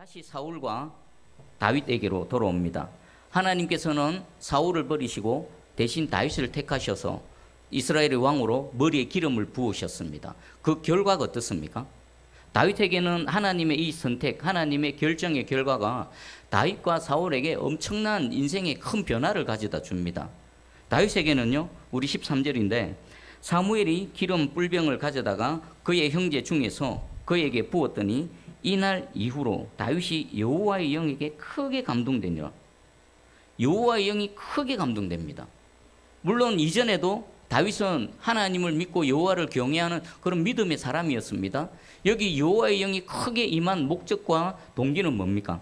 다시 사울과 다윗에게로 돌아옵니다. 하나님께서는 사울을 버리시고 대신 다윗을 택하셔서 이스라엘의 왕으로 머리에 기름을 부으셨습니다. 그 결과가 어떻습니까? 다윗에게는 하나님의 이 선택, 하나님의 결정의 결과가 다윗과 사울에게 엄청난 인생의 큰 변화를 가져다 줍니다. 다윗에게는요, 우리 13절인데 사무엘이 기름 뿔병을 가져다가 그의 형제 중에서 그에게 부었더니 이날 이후로 다윗이 여호와의 영에게 크게 감동되니라. 여호와의 영이 크게 감동됩니다. 물론 이전에도 다윗은 하나님을 믿고 여호와를 경외하는 그런 믿음의 사람이었습니다. 여기 여호와의 영이 크게 임한 목적과 동기는 뭡니까?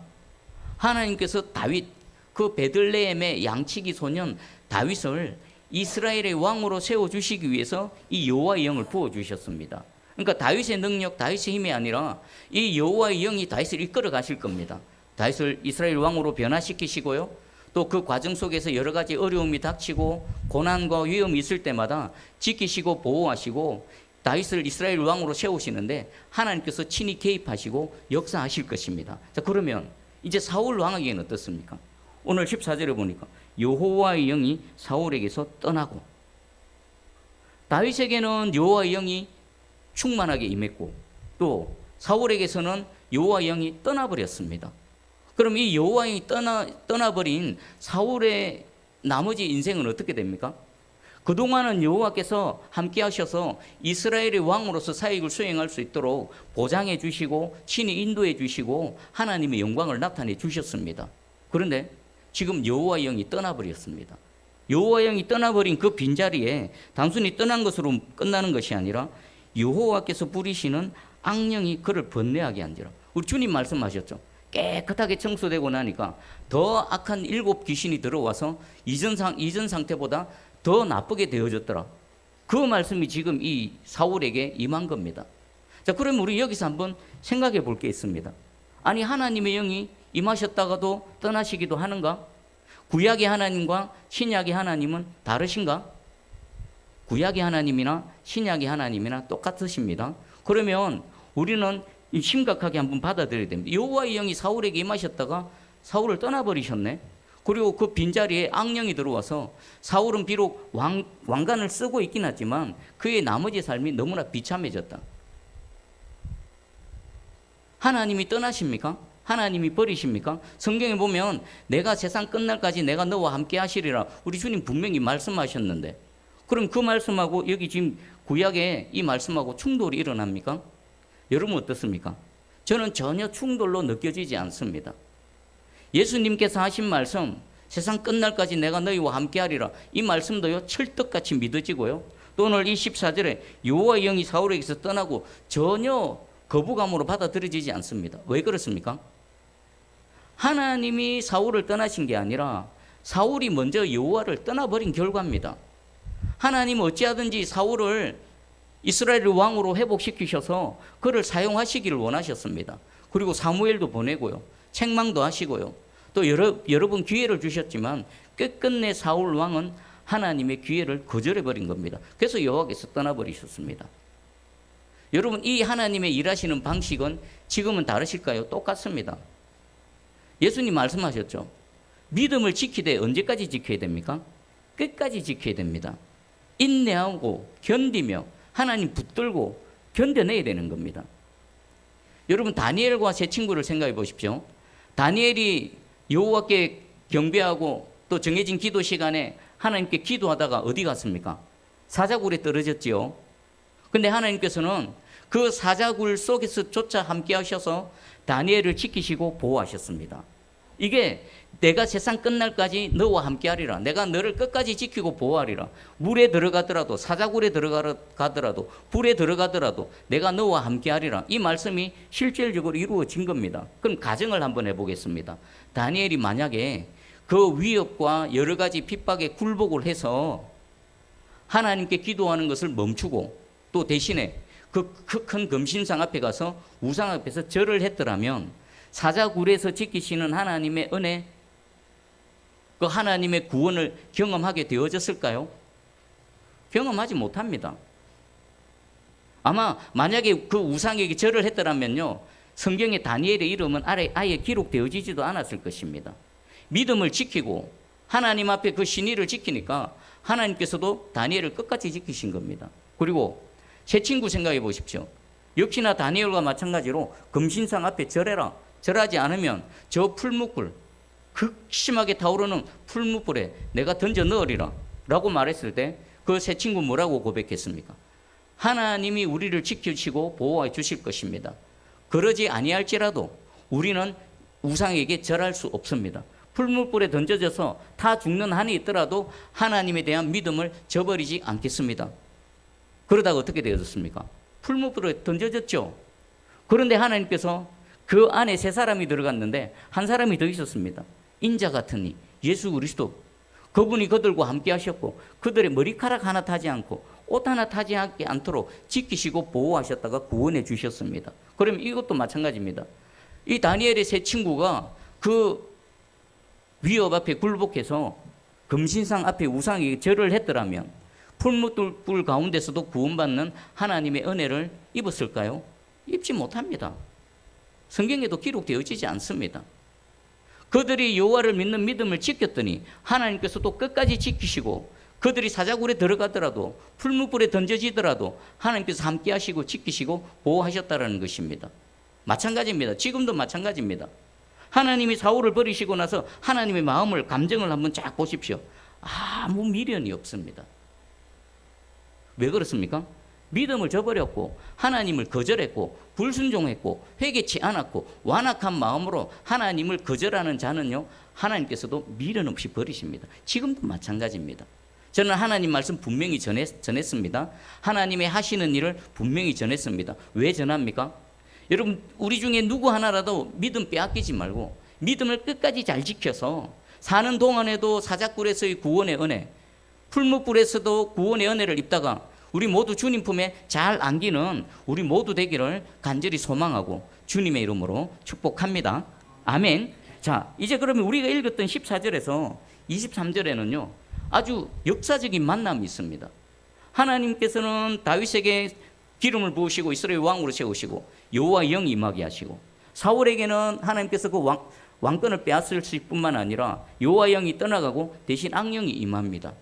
하나님께서 다윗 그 베들레헴의 양치기 소년 다윗을 이스라엘의 왕으로 세워 주시기 위해서 이 여호와의 영을 부어 주셨습니다. 그러니까 다윗의 능력, 다윗의 힘이 아니라 이 여호와의 영이 다윗을 이끌어 가실 겁니다. 다윗을 이스라엘 왕으로 변화시키시고요. 또 그 과정 속에서 여러 가지 어려움이 닥치고 고난과 위험이 있을 때마다 지키시고 보호하시고 다윗을 이스라엘 왕으로 세우시는데 하나님께서 친히 개입하시고 역사하실 것입니다. 자, 그러면 이제 사울 왕에게는 어떻습니까? 오늘 14절에 보니까 여호와의 영이 사울에게서 떠나고 다윗에게는 여호와의 영이 충만하게 임했고 또 사울에게서는 여호와의 영이 떠나버렸습니다. 그럼 이 여호와의 영이 떠나 떠나버린 사울의 나머지 인생은 어떻게 됩니까? 그동안은 여호와께서 함께 하셔서 이스라엘의 왕으로서 사역을 수행할 수 있도록 보장해 주시고 친히 인도해 주시고 하나님의 영광을 나타내 주셨습니다. 그런데 지금 여호와의 영이 떠나버렸습니다. 여호와의 영이 떠나버린 그 빈자리에 단순히 떠난 것으로 끝나는 것이 아니라 여호와께서 부리시는 악령이 그를 번뇌하게 한지라. 우리 주님 말씀하셨죠. 깨끗하게 청소되고 나니까 더 악한 일곱 귀신이 들어와서 이전 상 이전 상태보다 더 나쁘게 되어졌더라. 그 말씀이 지금 이 사울에게 임한 겁니다. 자, 그럼 우리 여기서 한번 생각해 볼 게 있습니다. 아니 하나님의 영이 임하셨다가도 떠나시기도 하는가? 구약의 하나님과 신약의 하나님은 다르신가? 구약의 하나님이나 신약의 하나님이나 똑같으십니다. 그러면 우리는 심각하게 한번 받아들여야 됩니다. 여호와의 영이 사울에게 임하셨다가 사울을 떠나버리셨네. 그리고 그 빈자리에 악령이 들어와서 사울은 비록 왕, 왕관을 쓰고 있긴 하지만 그의 나머지 삶이 너무나 비참해졌다. 하나님이 떠나십니까? 하나님이 버리십니까? 성경에 보면 내가 세상 끝날까지 내가 너와 함께 하시리라 우리 주님 분명히 말씀하셨는데 그럼 그 말씀하고 여기 지금 구약에 이 말씀하고 충돌이 일어납니까? 여러분 어떻습니까? 저는 전혀 충돌로 느껴지지 않습니다. 예수님께서 하신 말씀 세상 끝날까지 내가 너희와 함께하리라 이 말씀도요 철떡같이 믿어지고요 또 오늘 이 14절에 여호와의 영이 사울에게서 떠나고 전혀 거부감으로 받아들여지지 않습니다. 왜 그렇습니까? 하나님이 사울을 떠나신 게 아니라 사울이 먼저 여호와를 떠나버린 결과입니다. 하나님 어찌하든지 사울을 이스라엘 왕으로 회복시키셔서 그를 사용하시기를 원하셨습니다. 그리고 사무엘도 보내고요. 책망도 하시고요. 또 여러, 여러 번 기회를 주셨지만 끝끝내 사울 왕은 하나님의 기회를 거절해 버린 겁니다. 그래서 여호와께서 떠나버리셨습니다. 여러분 이 하나님의 일하시는 방식은 지금은 다르실까요? 똑같습니다. 예수님 말씀하셨죠. 믿음을 지키되 언제까지 지켜야 됩니까? 끝까지 지켜야 됩니다. 인내하고 견디며 하나님 붙들고 견뎌내야 되는 겁니다. 여러분 다니엘과 제 친구를 생각해 보십시오. 다니엘이 여호와께 경배하고 또 정해진 기도 시간에 하나님께 기도하다가 어디 갔습니까? 사자굴에 떨어졌지요. 근데 하나님께서는 그 사자굴 속에서조차 함께 하셔서 다니엘을 지키시고 보호하셨습니다. 이게 내가 세상 끝날까지 너와 함께 하리라. 내가 너를 끝까지 지키고 보호하리라. 물에 들어가더라도 사자굴에 들어가더라도 불에 들어가더라도 내가 너와 함께 하리라. 이 말씀이 실질적으로 이루어진 겁니다. 그럼 가정을 한번 해보겠습니다. 다니엘이 만약에 그 위협과 여러 가지 핍박에 굴복을 해서 하나님께 기도하는 것을 멈추고 또 대신에 그 큰 금신상 앞에 가서 우상 앞에서 절을 했더라면 사자굴에서 지키시는 하나님의 은혜, 그 하나님의 구원을 경험하게 되어졌을까요? 경험하지 못합니다. 아마 만약에 그 우상에게 절을 했더라면요, 성경에 다니엘의 이름은 아예, 아예 기록되어지지도 않았을 것입니다. 믿음을 지키고 하나님 앞에 그 신의를 지키니까 하나님께서도 다니엘을 끝까지 지키신 겁니다. 그리고 제 친구 생각해 보십시오. 역시나 다니엘과 마찬가지로 금신상 앞에 절해라. 절하지 않으면 저 풀무불 극심하게 타오르는 풀무불에 내가 던져 넣으리라. 라고 말했을 때그새 친구 뭐라고 고백했습니까? 하나님이 우리를 지키시고 보호해 주실 것입니다. 그러지 아니할지라도 우리는 우상에게 절할 수 없습니다. 풀물불에 던져져서 다 죽는 한이 있더라도 하나님에 대한 믿음을 저버리지 않겠습니다. 그러다가 어떻게 되었습니까? 풀물불에 던져졌죠. 그런데 하나님께서 그 안에 세 사람이 들어갔는데 한 사람이 더 있었습니다. 인자 같으니 예수 그리스도 그분이 그들과 함께 하셨고 그들의 머리카락 하나 타지 않고 옷 하나 타지 않게 않도록 지키시고 보호하셨다가 구원해 주셨습니다. 그럼 이것도 마찬가지입니다. 이 다니엘의 세 친구가 그 위협 앞에 굴복해서 금신상 앞에 우상에게 절을 했더라면 풀무불 가운데서도 구원받는 하나님의 은혜를 입었을까요? 입지 못합니다. 성경에도 기록되어지지 않습니다. 그들이 여호와를 믿는 믿음을 지켰더니 하나님께서도 끝까지 지키시고 그들이 사자굴에 들어가더라도 풀무불에 던져지더라도 하나님께서 함께 하시고 지키시고 보호하셨다라는 것입니다. 마찬가지입니다. 지금도 마찬가지입니다. 하나님이 사울을 버리시고 나서 하나님의 마음을 감정을 한번 쫙 보십시오. 아무 미련이 없습니다. 왜 그렇습니까? 믿음을 저버렸고 하나님을 거절했고 불순종했고 회개치 않았고 완악한 마음으로 하나님을 거절하는 자는요 하나님께서도 미련 없이 버리십니다. 지금도 마찬가지입니다. 저는 하나님 말씀 분명히 전했, 전했습니다. 하나님의 하시는 일을 분명히 전했습니다. 왜 전합니까? 여러분 우리 중에 누구 하나라도 믿음 빼앗기지 말고 믿음을 끝까지 잘 지켜서 사는 동안에도 사자굴에서의 구원의 은혜, 풀무불에서도 구원의 은혜를 입다가 우리 모두 주님 품에 잘 안기는 우리 모두 되기를 간절히 소망하고 주님의 이름으로 축복합니다. 아멘. 자, 이제 그러면 우리가 읽었던 14절에서 23절에는요. 아주 역사적인 만남이 있습니다. 하나님께서는 다윗에게 기름을 부으시고 이스라엘 왕으로 세우시고 여호와 영이 임하게 하시고 사울에게는 하나님께서 그 왕, 왕권을 빼앗을 뿐만 아니라 여호와 영이 떠나가고 대신 악령이 임합니다.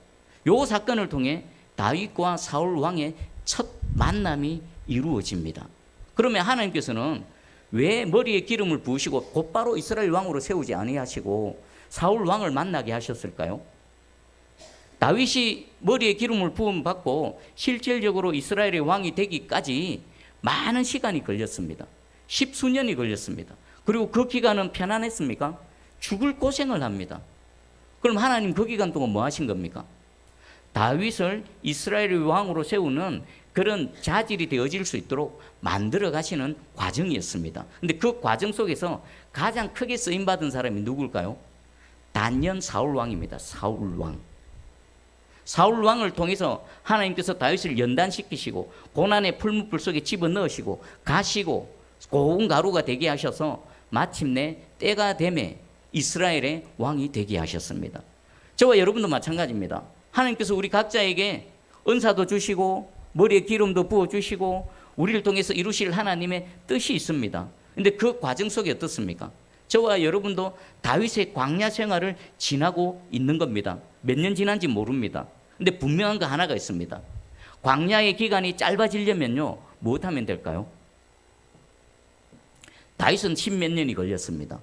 요 사건을 통해 다윗과 사울 왕의 첫 만남이 이루어집니다. 그러면 하나님께서는 왜 머리에 기름을 부으시고 곧바로 이스라엘 왕으로 세우지 아니하시고 사울 왕을 만나게 하셨을까요? 다윗이 머리에 기름을 부음 받고 실질적으로 이스라엘의 왕이 되기까지 많은 시간이 걸렸습니다. 십수년이 걸렸습니다. 그리고 그 기간은 편안했습니까? 죽을 고생을 합니다. 그럼 하나님 그 기간 동안 뭐 하신 겁니까? 다윗을 이스라엘의 왕으로 세우는 그런 자질이 되어질 수 있도록 만들어 가시는 과정이었습니다. 근데 그 과정 속에서 가장 크게 쓰임 받은 사람이 누굴까요? 단년 사울 왕입니다. 사울 왕. 사울 왕을 통해서 하나님께서 다윗을 연단시키시고 고난의 풀무불 속에 집어 넣으시고 가시고 고운 가루가 되게 하셔서 마침내 때가 되매 이스라엘의 왕이 되게 하셨습니다. 저와 여러분도 마찬가지입니다. 하나님께서 우리 각자에게 은사도 주시고 머리에 기름도 부어 주시고 우리를 통해서 이루실 하나님의 뜻이 있습니다. 근데 그 과정 속에 어떻습니까? 저와 여러분도 다윗의 광야 생활을 지나고 있는 겁니다. 몇 년 지난지 모릅니다. 근데 분명한 거 하나가 있습니다. 광야의 기간이 짧아지려면요, 무엇하면 될까요? 다윗은 십몇 년이 걸렸습니다.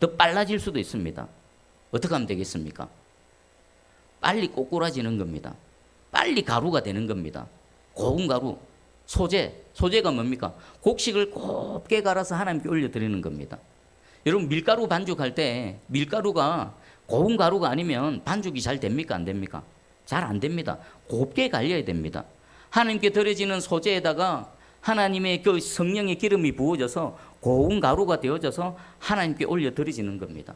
더 빨라질 수도 있습니다. 어떻게 하면 되겠습니까? 빨리 꼬꾸라지는 겁니다. 빨리 가루가 되는 겁니다. 고운 가루, 소재, 소재가 뭡니까? 곡식을 곱게 갈아서 하나님께 올려드리는 겁니다. 여러분 밀가루 반죽할 때 밀가루가 고운 가루가 아니면 반죽이 잘 됩니까? 안 됩니까? 잘 안 됩니다. 곱게 갈려야 됩니다. 하나님께 드려지는 소재에다가 하나님의 그 성령의 기름이 부어져서 고운 가루가 되어져서 하나님께 올려 드려지는 겁니다.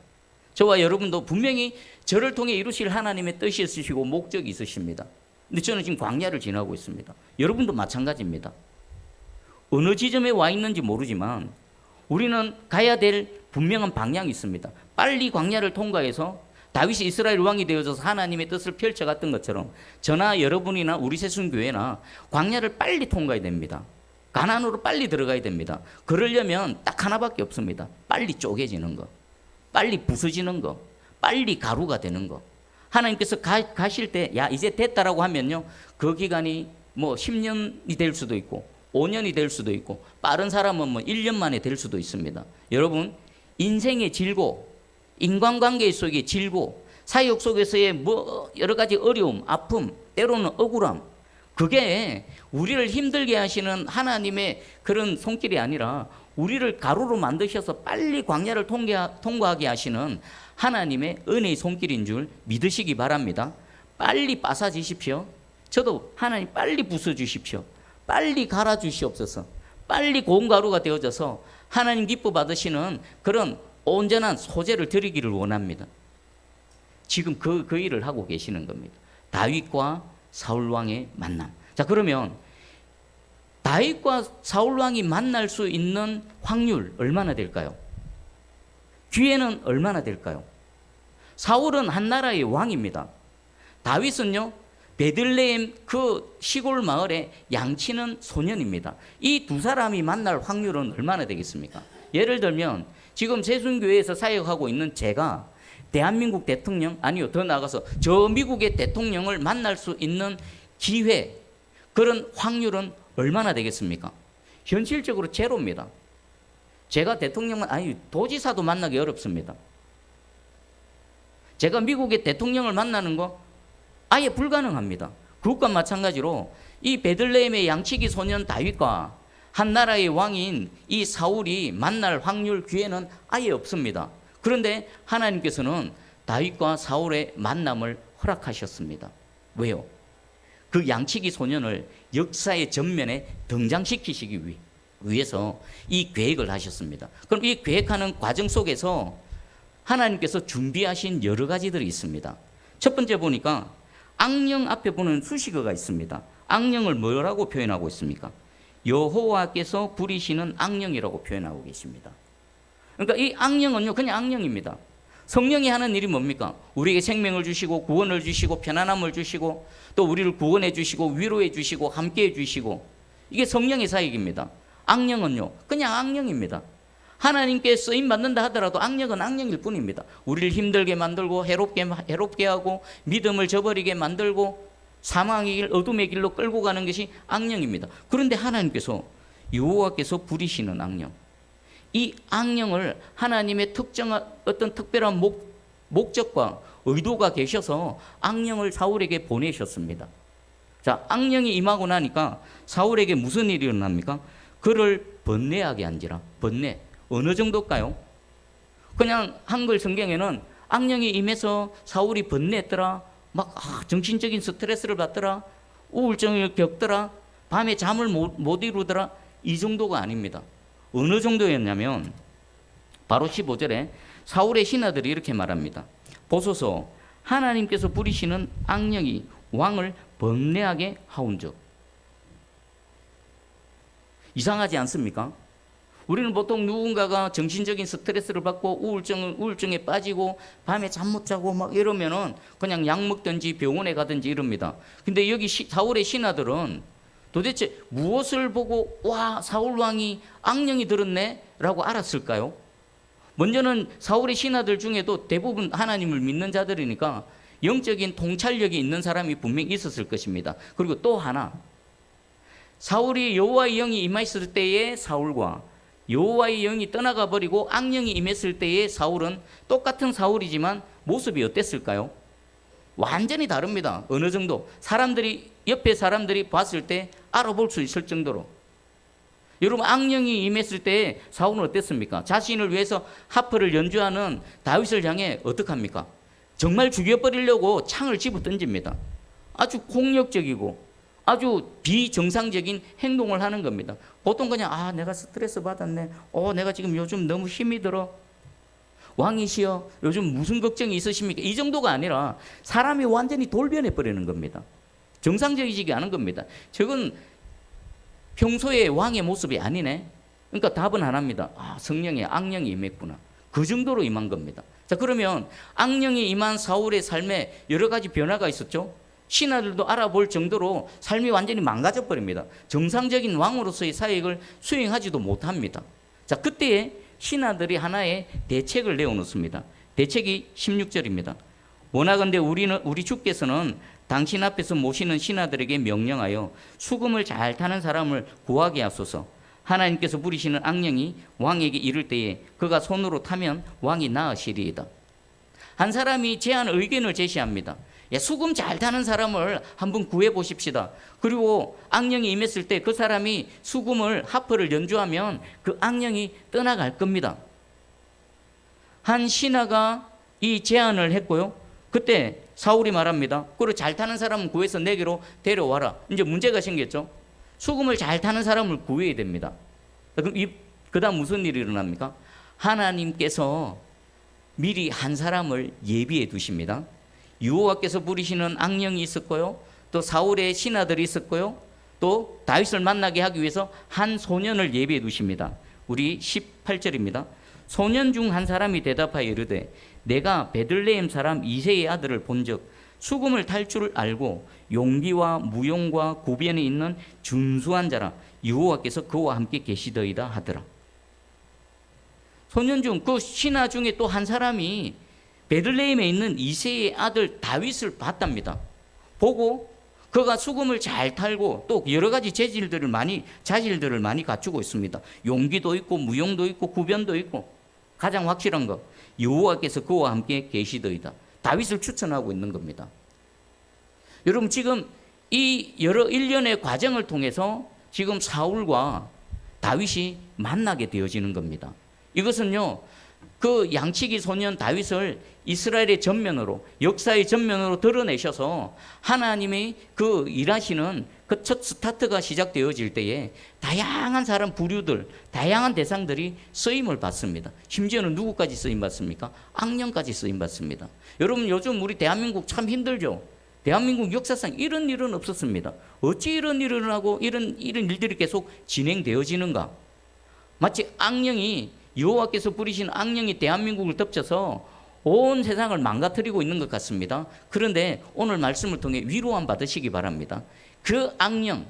저와 여러분도 분명히 저를 통해 이루실 하나님의 뜻이 있으시고 목적이 있으십니다. 근데 저는 지금 광야를 지나고 있습니다. 여러분도 마찬가지입니다. 어느 지점에 와 있는지 모르지만 우리는 가야 될 분명한 방향이 있습니다. 빨리 광야를 통과해서 다윗이 이스라엘 왕이 되어져서 하나님의 뜻을 펼쳐갔던 것처럼 저나 여러분이나 우리 세순교회나 광야를 빨리 통과해야 됩니다. 가난으로 빨리 들어가야 됩니다. 그러려면 딱 하나밖에 없습니다. 빨리 쪼개지는 거, 빨리 부서지는 거, 빨리 가루가 되는 거. 하나님께서 가, 가실 때, 야, 이제 됐다라고 하면요. 그 기간이 뭐 10년이 될 수도 있고, 5년이 될 수도 있고, 빠른 사람은 뭐 1년 만에 될 수도 있습니다. 여러분, 인생의 질고, 인간관계 속의 질고, 사역 속에서의 뭐 여러 가지 어려움, 아픔, 때로는 억울함, 그게 우리를 힘들게 하시는 하나님의 그런 손길이 아니라 우리를 가루로 만드셔서 빨리 광야를 통과, 통과하게 하시는 하나님의 은혜의 손길인 줄 믿으시기 바랍니다. 빨리 빠사지십시오. 저도 하나님 빨리 부숴주십시오. 빨리 갈아주시옵소서. 빨리 고운 가루가 되어져서 하나님 기뻐 받으시는 그런 온전한 소재를 드리기를 원합니다. 지금 그, 그 일을 하고 계시는 겁니다. 다윗과 사울 왕의 만남. 자, 그러면 다윗과 사울 왕이 만날 수 있는 확률 얼마나 될까요? 기회는 얼마나 될까요? 사울은 한 나라의 왕입니다. 다윗은요, 베들레헴 그 시골 마을에 양치는 소년입니다. 이 두 사람이 만날 확률은 얼마나 되겠습니까? 예를 들면 지금 세순교회에서 사역하고 있는 제가 대한민국 대통령 아니요 더 나아가서 저 미국의 대통령을 만날 수 있는 기회 그런 확률은 얼마나 되겠습니까? 현실적으로 제로입니다. 제가 대통령은 아니 도지사도 만나기 어렵습니다. 제가 미국의 대통령을 만나는 거 아예 불가능합니다. 그것과 마찬가지로 이 베들레헴의 양치기 소년 다윗과 한 나라의 왕인 이 사울이 만날 확률 기회는 아예 없습니다. 그런데 하나님께서는 다윗과 사울의 만남을 허락하셨습니다. 왜요? 그 양치기 소년을 역사의 전면에 등장시키시기 위- 위해서 이 계획을 하셨습니다. 그럼 이 계획하는 과정 속에서 하나님께서 준비하신 여러 가지들이 있습니다. 첫 번째 보니까 악령 앞에 보는 수식어가 있습니다. 악령을 뭐라고 표현하고 있습니까? 여호와께서 부리시는 악령이라고 표현하고 계십니다. 그러니까 이 악령은요 그냥 악령입니다. 성령이 하는 일이 뭡니까? 우리에게 생명을 주시고 구원을 주시고 편안함을 주시고 또 우리를 구원해 주시고 위로해 주시고 함께 해 주시고 이게 성령의 사역입니다. 악령은요 그냥 악령입니다. 하나님께 쓰임 받는다 하더라도 악령은 악령일 뿐입니다. 우리를 힘들게 만들고 해롭게 해롭게 하고 믿음을 저버리게 만들고 사망의 길, 어둠의 길로 끌고 가는 것이 악령입니다. 그런데 하나님께서 여호와께서 부리시는 악령, 이 악령을 하나님의 특정한 어떤 특별한 목, 목적과 의도가 계셔서 악령을 사울에게 보내셨습니다. 자, 악령이 임하고 나니까 사울에게 무슨 일이 일어납니까? 그를 번뇌하게 한지라. 번뇌. 어느 정도일까요? 그냥 한글 성경에는 악령이 임해서 사울이 번뇌했더라. 막 아, 정신적인 스트레스를 받더라. 우울증을 겪더라. 밤에 잠을 못, 못 이루더라. 이 정도가 아닙니다. 어느 정도였냐면 바로 15절에 사울의 신하들이 이렇게 말합니다. 보소서 하나님께서 부리시는 악령이 왕을 번뇌하게 하온즉 이상하지 않습니까? 우리는 보통 누군가가 정신적인 스트레스를 받고 우울증 우울증에 빠지고 밤에 잠 못 자고 막 이러면은 그냥 약 먹든지 병원에 가든지 이럽니다. 근데 여기 시, 사울의 신하들은 도대체 무엇을 보고 와 사울 왕이 악령이 들었네라고 알았을까요? 먼저는 사울의 신하들 중에도 대부분 하나님을 믿는 자들이니까 영적인 통찰력이 있는 사람이 분명히 있었을 것입니다. 그리고 또 하나 사울이 여호와의 영이 임했을 때의 사울과 여호와의 영이 떠나가 버리고 악령이 임했을 때의 사울은 똑같은 사울이지만 모습이 어땠을까요? 완전히 다릅니다. 어느 정도 사람들이 옆에 사람들이 봤을 때 알아볼 수 있을 정도로 여러분 악령이 임했을 때 사울은 어땠습니까? 자신을 위해서 하프를 연주하는 다윗을 향해 어떡합니까? 정말 죽여버리려고 창을 집어 던집니다. 아주 공격적이고 아주 비정상적인 행동을 하는 겁니다. 보통 그냥 아 내가 스트레스 받았네. 어 내가 지금 요즘 너무 힘이 들어. 왕이시여 요즘 무슨 걱정이 있으십니까? 이 정도가 아니라 사람이 완전히 돌변해 버리는 겁니다. 정상적이지 않은 겁니다. 저건 평소의 왕의 모습이 아니네. 그러니까 답은 하나입니다. 아, 성령의 악령이 임했구나. 그 정도로 임한 겁니다. 자, 그러면 악령이 임한 사울의 삶에 여러 가지 변화가 있었죠. 신하들도 알아볼 정도로 삶이 완전히 망가져 버립니다. 정상적인 왕으로서의 사역을 수행하지도 못합니다. 자, 그때에 신하들이 하나의 대책을 내어놓습니다. 대책이 16절입니다. 원하건대 우리는 우리 주께서는 당신 앞에서 모시는 신하들에게 명령하여 수금을 잘 타는 사람을 구하게 하소서. 하나님께서 부리시는 악령이 왕에게 이를 때에 그가 손으로 타면 왕이 나으시리이다. 한 사람이 제안 의견을 제시합니다. 야, 수금 잘 타는 사람을 한번 구해 보십시다. 그리고 악령이 임했을 때 그 사람이 수금을 하프를 연주하면 그 악령이 떠나갈 겁니다. 한 신하가 이 제안을 했고요. 그때 사울이 말합니다. 그리고 잘 타는 사람은 구해서 내게로 데려와라. 이제 문제가 생겼죠. 수금을 잘 타는 사람을 구해야 됩니다. 그럼 이 그 다음 무슨 일이 일어납니까? 하나님께서 미리 한 사람을 예비해 두십니다. 유호와께서 부리시는 악령이 있었고요. 또 사울의 신하들이 있었고요. 또 다윗을 만나게 하기 위해서 한 소년을 예비해 두십니다. 우리 18절입니다. 소년 중 한 사람이 대답하여 이르되 내가 베들레헴 사람 이세의 아들을 본즉 수금을 탈줄 알고 용기와 무용과 구변에 있는 준수한 자라 여호와께서 그와 함께 계시더이다 하더라. 소년 중 그 신하 중에 또 한 사람이 베들레헴에 있는 이세의 아들 다윗을 봤답니다. 보고 그가 수금을 잘 탈고 또 여러 가지 재질들을 많이 자질들을 많이 갖추고 있습니다. 용기도 있고 무용도 있고 구변도 있고 가장 확실한 거 여호와께서 그와 함께 계시더이다. 다윗을 추천하고 있는 겁니다. 여러분 지금 이 여러 일련의 과정을 통해서 지금 사울과 다윗이 만나게 되어지는 겁니다. 이것은요, 그 양치기 소년 다윗을 이스라엘의 전면으로, 역사의 전면으로 드러내셔서 하나님의 그 일하시는 그 첫 스타트가 시작되어질 때에 다양한 사람 부류들, 다양한 대상들이 쓰임을 받습니다. 심지어는 누구까지 쓰임 받습니까? 악령까지 쓰임 받습니다. 여러분 요즘 우리 대한민국 참 힘들죠? 대한민국 역사상 이런 일은 없었습니다. 어찌 이런 일을 하고 이런 이런 일들이 계속 진행되어지는가? 마치 악령이 여호와께서 부리신 악령이 대한민국을 덮쳐서 온 세상을 망가뜨리고 있는 것 같습니다. 그런데 오늘 말씀을 통해 위로함 받으시기 바랍니다. 그 악령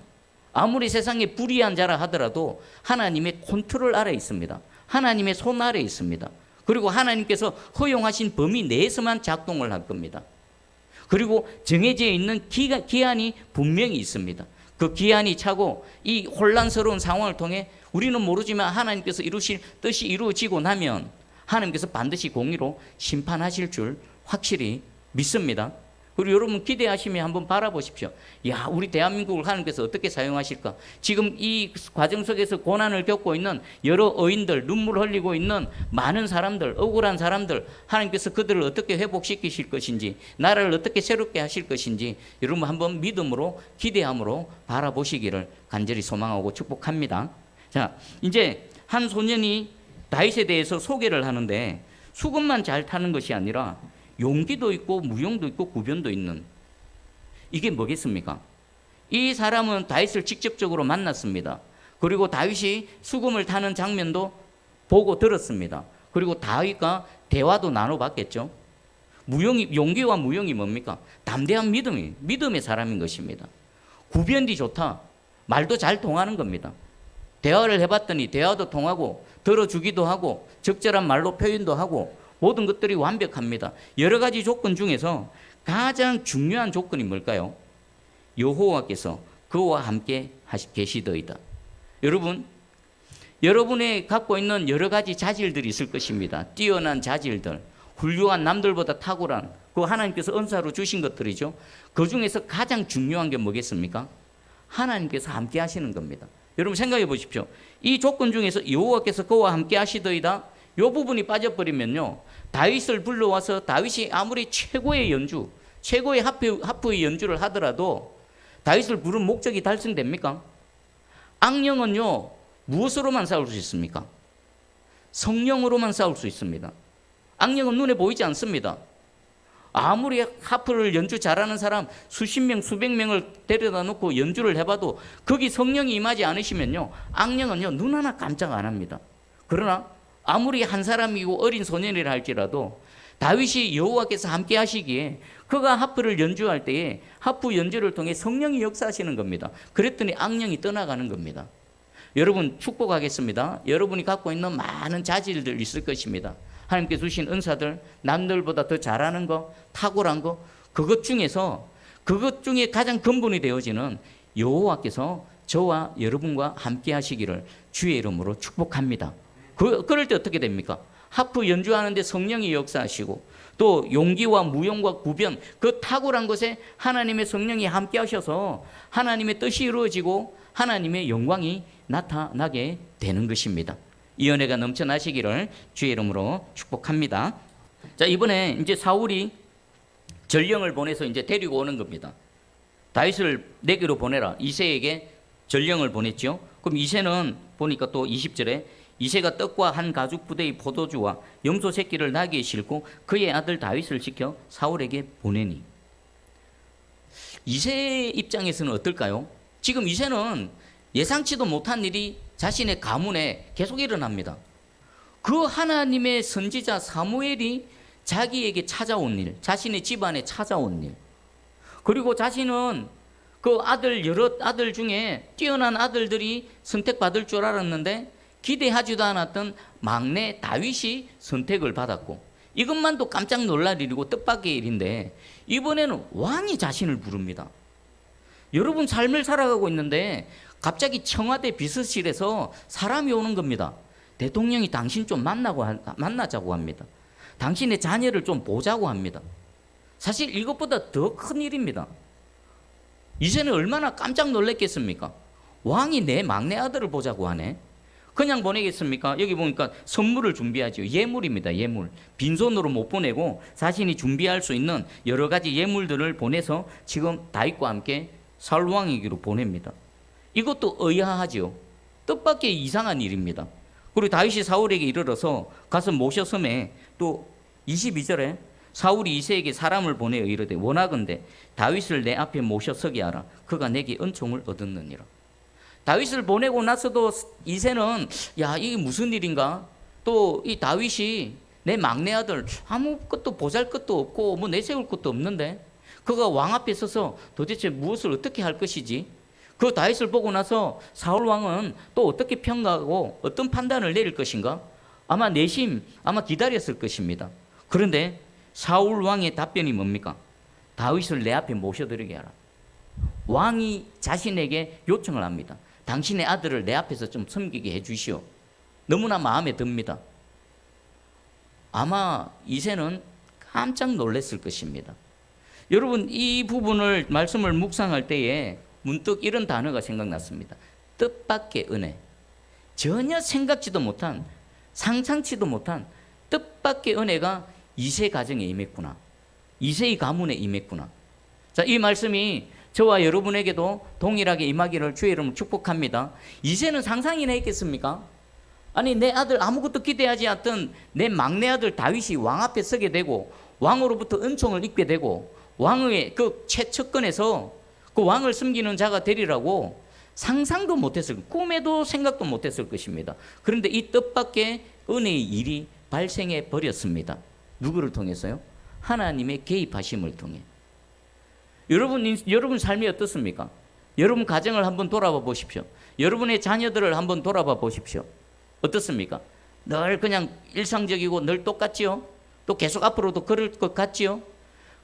아무리 세상에 불의한 자라 하더라도 하나님의 컨트롤 아래 있습니다. 하나님의 손 아래 있습니다. 그리고 하나님께서 허용하신 범위 내에서만 작동을 할 겁니다. 그리고 정해져 있는 기가, 기한이 분명히 있습니다. 그 기한이 차고 이 혼란스러운 상황을 통해 우리는 모르지만 하나님께서 이루실 뜻이 이루어지고 나면 하나님께서 반드시 공의로 심판하실 줄 확실히 믿습니다. 그리고 여러분 기대하시면 한번 바라보십시오. 야, 우리 대한민국을 하나님께서 어떻게 사용하실까? 지금 이 과정 속에서 고난을 겪고 있는 여러 어인들, 눈물 흘리고 있는 많은 사람들, 억울한 사람들, 하나님께서 그들을 어떻게 회복시키실 것인지, 나라를 어떻게 새롭게 하실 것인지, 여러분 한번 믿음으로, 기대함으로 바라보시기를 간절히 소망하고 축복합니다. 자, 이제 한 소년이 다윗에 대해서 소개를 하는데 수금만 잘 타는 것이 아니라 용기도 있고 무용도 있고 구변도 있는 이게 뭐겠습니까? 이 사람은 다윗을 직접적으로 만났습니다. 그리고 다윗이 수금을 타는 장면도 보고 들었습니다. 그리고 다윗과 대화도 나눠봤겠죠. 무용이 용기와 무용이 뭡니까? 담대한 믿음이 믿음의 사람인 것입니다. 구변이 좋다. 말도 잘 통하는 겁니다. 대화를 해봤더니 대화도 통하고 들어주기도 하고 적절한 말로 표현도 하고 모든 것들이 완벽합니다. 여러 가지 조건 중에서 가장 중요한 조건이 뭘까요? 여호와께서 그와 함께 계시더이다. 여러분, 여러분의 갖고 있는 여러 가지 자질들이 있을 것입니다. 뛰어난 자질들, 훌륭한 남들보다 탁월한 그 하나님께서 은사로 주신 것들이죠. 그 중에서 가장 중요한 게 뭐겠습니까? 하나님께서 함께 하시는 겁니다. 여러분 생각해 보십시오. 이 조건 중에서 여호와께서 그와 함께 하시더이다. 이 부분이 빠져버리면요. 다윗을 불러와서 다윗이 아무리 최고의 연주, 최고의 하프, 하프의 연주를 하더라도 다윗을 부른 목적이 달성됩니까? 악령은요, 무엇으로만 싸울 수 있습니까? 성령으로만 싸울 수 있습니다. 악령은 눈에 보이지 않습니다. 아무리 하프를 연주 잘하는 사람 수십 명, 수백 명을 데려다 놓고 연주를 해봐도 거기 성령이 임하지 않으시면요, 악령은요, 눈 하나 깜짝 안 합니다. 그러나 아무리 한 사람이고 어린 소년이라 할지라도 다윗이 여호와께서 함께 하시기에 그가 하프를 연주할 때에 하프 연주를 통해 성령이 역사하시는 겁니다. 그랬더니 악령이 떠나가는 겁니다. 여러분 축복하겠습니다. 여러분이 갖고 있는 많은 자질들 있을 것입니다. 하나님께 주신 은사들, 남들보다 더 잘하는 거, 탁월한 거, 그것 중에서 그것 중에 가장 근본이 되어지는 여호와께서 저와 여러분과 함께 하시기를 주의 이름으로 축복합니다. 그, 그럴 때 어떻게 됩니까? 하프 연주하는데 성령이 역사하시고 또 용기와 무용과 구변 그 탁월한 것에 하나님의 성령이 함께 하셔서 하나님의 뜻이 이루어지고 하나님의 영광이 나타나게 되는 것입니다. 이 은혜가 넘쳐나시기를 주의 이름으로 축복합니다. 자, 이번에 이제 사울이 전령을 보내서 이제 데리고 오는 겁니다. 다윗을 내게로 보내라. 이세에게 전령을 보냈죠. 그럼 이세는 보니까 또 20절에 이세가 떡과 한 가죽 부대의 포도주와 염소 새끼를 나귀에 싣고 그의 아들 다윗을 시켜 사울에게 보내니 이세 입장에서는 어떨까요? 지금 이세는 예상치도 못한 일이 자신의 가문에 계속 일어납니다. 그 하나님의 선지자 사무엘이 자기에게 찾아온 일, 자신의 집안에 찾아온 일, 그리고 자신은 그 아들 여러 아들 중에 뛰어난 아들들이 선택받을 줄 알았는데 기대하지도 않았던 막내 다윗이 선택을 받았고 이것만도 깜짝 놀랄 일이고 뜻밖의 일인데 이번에는 왕이 자신을 부릅니다. 여러분 삶을 살아가고 있는데 갑자기 청와대 비서실에서 사람이 오는 겁니다. 대통령이 당신 좀 만나고 하- 만나자고 합니다. 당신의 자녀를 좀 보자고 합니다. 사실 이것보다 더 큰 일입니다. 이제는 얼마나 깜짝 놀랐겠습니까? 왕이 내 막내 아들을 보자고 하네. 그냥 보내겠습니까? 여기 보니까 선물을 준비하죠. 예물입니다. 예물. 빈손으로 못 보내고 자신이 준비할 수 있는 여러 가지 예물들을 보내서 지금 다윗과 함께 사울 왕에게로 보냅니다. 이것도 의아하죠. 뜻밖의 이상한 일입니다. 그리고 다윗이 사울에게 이르러서 가서 모셔섬에 또 22절에 사울이 이세에게 사람을 보내어 이르되 원하건대 다윗을 내 앞에 모셔 서게 하라 그가 내게 은총을 얻었느니라 다윗을 보내고 나서도 이세는 야 이게 무슨 일인가 또 이 다윗이 내 막내 아들 아무것도 보잘 것도 없고 뭐 내세울 것도 없는데 그가 왕 앞에 서서 도대체 무엇을 어떻게 할 것이지 그 다윗을 보고 나서 사울 왕은 또 어떻게 평가하고 어떤 판단을 내릴 것인가 아마 내심 아마 기다렸을 것입니다 그런데 사울 왕의 답변이 뭡니까? 다윗을 내 앞에 모셔드리게 하라. 왕이 자신에게 요청을 합니다. 당신의 아들을 내 앞에서 좀 섬기게 해주시오. 너무나 마음에 듭니다. 아마 이세는 깜짝 놀랐을 것입니다. 여러분 이 부분을 말씀을 묵상할 때에 문득 이런 단어가 생각났습니다. 뜻밖의 은혜. 전혀 생각지도 못한 상상치도 못한 뜻밖의 은혜가 이세 가정에 임했구나. 이세의 가문에 임했구나. 자, 이 말씀이 저와 여러분에게도 동일하게 임하기를 주의 이름으로 축복합니다. 이세는 상상이나 했겠습니까? 아니 내 아들 아무것도 기대하지 않던 내 막내 아들 다윗이 왕 앞에 서게 되고 왕으로부터 은총을 입게 되고 왕의 그 최측근에서 그 왕을 섬기는 자가 되리라고 상상도 못했을 꿈에도 생각도 못했을 것입니다. 그런데 이 뜻밖의 은혜의 일이 발생해 버렸습니다. 누구를 통해서요? 하나님의 개입하심을 통해. 여러분 인- 여러분 삶이 어떻습니까? 여러분 가정을 한번 돌아봐 보십시오. 여러분의 자녀들을 한번 돌아봐 보십시오. 어떻습니까? 늘 그냥 일상적이고 늘 똑같지요? 또 계속 앞으로도 그럴 것 같지요?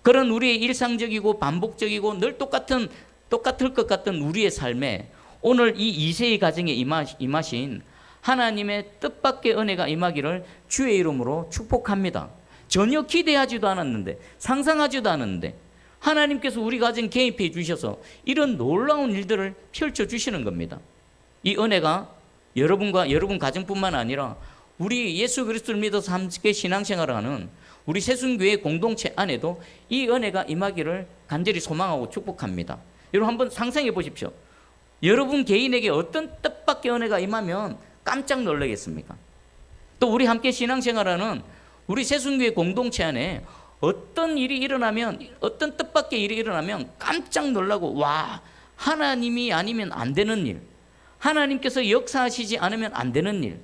그런 우리의 일상적이고 반복적이고 늘 똑같은 똑같을 것 같은 우리의 삶에 오늘 이 이세의 가정에 임하, 임하신 하나님의 뜻밖의 은혜가 임하기를 주의 이름으로 축복합니다. 전혀 기대하지도 않았는데 상상하지도 않았는데 하나님께서 우리 가정 개입해 주셔서 이런 놀라운 일들을 펼쳐 주시는 겁니다. 이 은혜가 여러분과 여러분 가정뿐만 아니라 우리 예수 그리스도를 믿어서 함께 신앙생활하는 우리 새순교회 공동체 안에도 이 은혜가 임하기를 간절히 소망하고 축복합니다. 여러분 한번 상상해 보십시오. 여러분 개인에게 어떤 뜻밖의 은혜가 임하면 깜짝 놀라겠습니까? 또 우리 함께 신앙생활하는 우리 새순교회 공동체 안에 어떤 일이 일어나면 어떤 뜻밖의 일이 일어나면 깜짝 놀라고 와 하나님이 아니면 안 되는 일 하나님께서 역사하시지 않으면 안 되는 일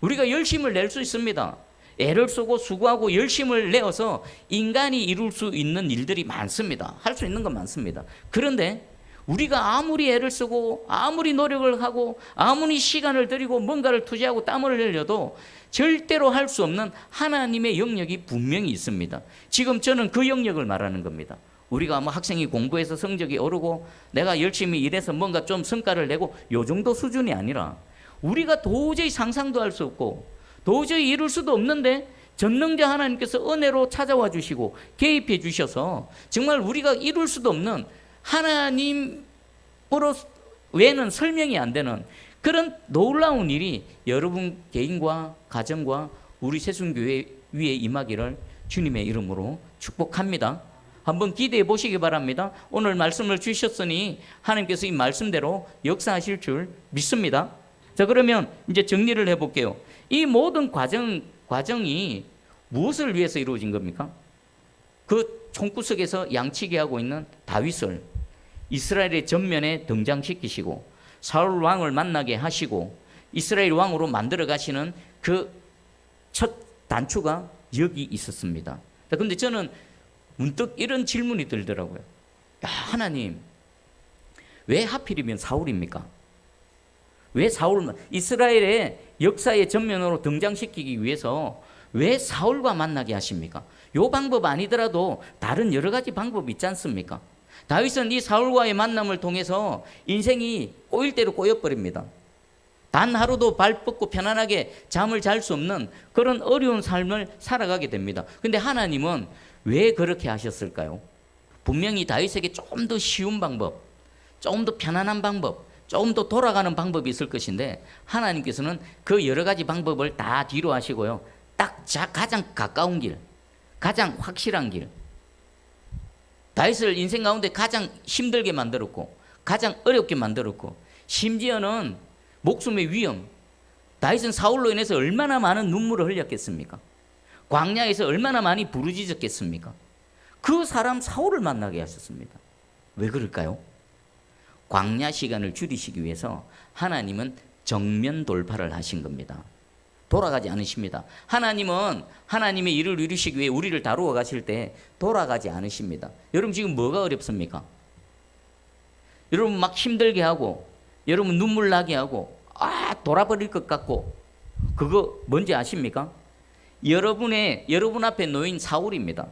우리가 열심을 낼 수 있습니다 애를 쓰고 수고하고 열심을 내어서 인간이 이룰 수 있는 일들이 많습니다. 할 수 있는 건 많습니다. 그런데 우리가 아무리 애를 쓰고 아무리 노력을 하고 아무리 시간을 들이고 뭔가를 투자하고 땀을 흘려도 절대로 할 수 없는 하나님의 영역이 분명히 있습니다. 지금 저는 그 영역을 말하는 겁니다. 우리가 뭐 학생이 공부해서 성적이 오르고 내가 열심히 일해서 뭔가 좀 성과를 내고 요 정도 수준이 아니라 우리가 도저히 상상도 할 수 없고 도저히 이룰 수도 없는데 전능자 하나님께서 은혜로 찾아와 주시고 개입해 주셔서 정말 우리가 이룰 수도 없는 하나님으로 외에는 설명이 안 되는 그런 놀라운 일이 여러분 개인과 가정과 우리 세순교회 위에 임하기를 주님의 이름으로 축복합니다. 한번 기대해 보시기 바랍니다. 오늘 말씀을 주셨으니 하나님께서 이 말씀대로 역사하실 줄 믿습니다. 자, 그러면 이제 정리를 해 볼게요. 이 모든 과정 과정이 무엇을 위해서 이루어진 겁니까? 그 총구석에서 양치기 하고 있는 다윗을 이스라엘의 전면에 등장시키시고 사울 왕을 만나게 하시고 이스라엘 왕으로 만들어 가시는 그 첫 단추가 여기 있었습니다. 그런데 저는 문득 이런 질문이 들더라고요. 야, 하나님, 왜 하필이면 사울입니까? 왜 사울만 이스라엘의 역사의 전면으로 등장시키기 위해서 왜 사울과 만나게 하십니까? 요 방법 아니더라도 다른 여러 가지 방법이 있지 않습니까? 다윗은 이 사울과의 만남을 통해서 인생이 꼬일 대로 꼬여버립니다. 단 하루도 발 뻗고 편안하게 잠을 잘 수 없는 그런 어려운 삶을 살아가게 됩니다. 근데 하나님은 왜 그렇게 하셨을까요? 분명히 다윗에게 조금 더 쉬운 방법, 조금 더 편안한 방법, 조금 더 돌아가는 방법이 있을 것인데 하나님께서는 그 여러 가지 방법을 다 뒤로 하시고요. 딱 자, 가장 가까운 길, 가장 확실한 길. 다윗을 인생 가운데 가장 힘들게 만들었고 가장 어렵게 만들었고 심지어는 목숨의 위험. 다윗은 사울로 인해서 얼마나 많은 눈물을 흘렸겠습니까? 광야에서 얼마나 많이 부르짖었겠습니까? 그 사람 사울을 만나게 하셨습니다. 왜 그럴까요? 광야 시간을 줄이시기 위해서 하나님은 정면 돌파를 하신 겁니다. 돌아가지 않으십니다. 하나님은 하나님의 일을 이루시기 위해 우리를 다루어 가실 때 돌아가지 않으십니다. 여러분 지금 뭐가 어렵습니까? 여러분 막 힘들게 하고 여러분 눈물 나게 하고 아 돌아버릴 것 같고 그거 뭔지 아십니까? 여러분의 여러분 앞에 놓인 사울입니다.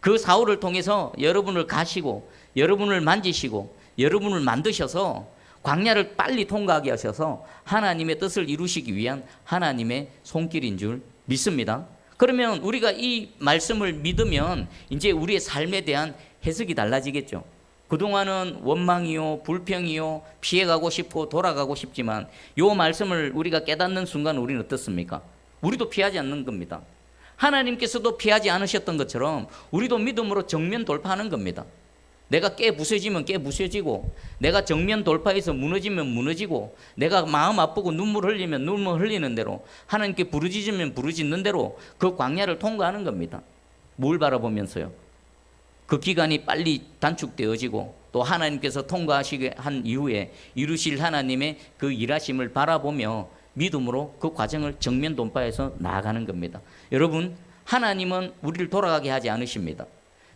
그 사울을 통해서 여러분을 가시고 여러분을 만지시고 여러분을 만드셔서 광야를 빨리 통과하게 하셔서 하나님의 뜻을 이루시기 위한 하나님의 손길인 줄 믿습니다. 그러면 우리가 이 말씀을 믿으면 이제 우리의 삶에 대한 해석이 달라지겠죠. 그동안은 원망이요, 불평이요, 피해가고 싶고 돌아가고 싶지만 요 말씀을 우리가 깨닫는 순간 우리는 어떻습니까? 우리도 피하지 않는 겁니다. 하나님께서도 피하지 않으셨던 것처럼 우리도 믿음으로 정면 돌파하는 겁니다. 내가 깨 부서지면 깨 부서지고 내가 정면 돌파해서 무너지면 무너지고 내가 마음 아프고 눈물 흘리면 눈물 흘리는 대로 하나님께 부르짖으면 부르짖는 대로 그 광야를 통과하는 겁니다. 뭘 바라보면서요? 그 기간이 빨리 단축되어지고 또 하나님께서 통과하시게 한 이후에 이루실 하나님의 그 일하심을 바라보며 믿음으로 그 과정을 정면 돌파해서 나아가는 겁니다. 여러분, 하나님은 우리를 돌아가게 하지 않으십니다.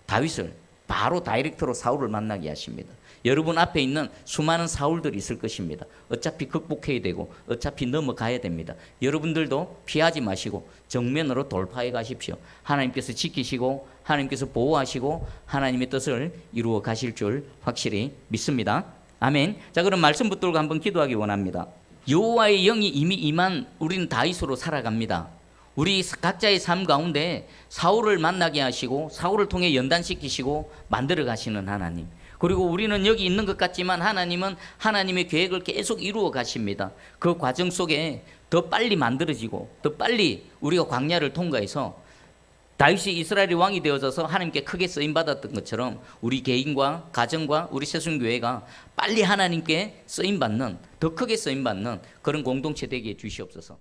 다윗을 바로 다이렉트로 사울을 만나게 하십니다. 여러분 앞에 있는 수많은 사울들이 있을 것입니다. 어차피 극복해야 되고 어차피 넘어가야 됩니다. 여러분들도 피하지 마시고 정면으로 돌파해 가십시오. 하나님께서 지키시고 하나님께서 보호하시고 하나님의 뜻을 이루어 가실 줄 확실히 믿습니다. 아멘. 자, 그럼 말씀 붙들고 한번 기도하기 원합니다. 여호와의 영이 이미 임한 우리는 다윗으로 살아갑니다. 우리 각자의 삶 가운데 사울을 만나게 하시고 사울을 통해 연단시키시고 만들어 가시는 하나님. 그리고 우리는 여기 있는 것 같지만 하나님은 하나님의 계획을 계속 이루어 가십니다. 그 과정 속에 더 빨리 만들어지고 더 빨리 우리가 광야를 통과해서 다윗이 이스라엘의 왕이 되어져서 하나님께 크게 쓰임 받았던 것처럼 우리 개인과 가정과 우리 세순교회가 빨리 하나님께 쓰임 받는 더 크게 쓰임 받는 그런 공동체 되게 해 주시옵소서.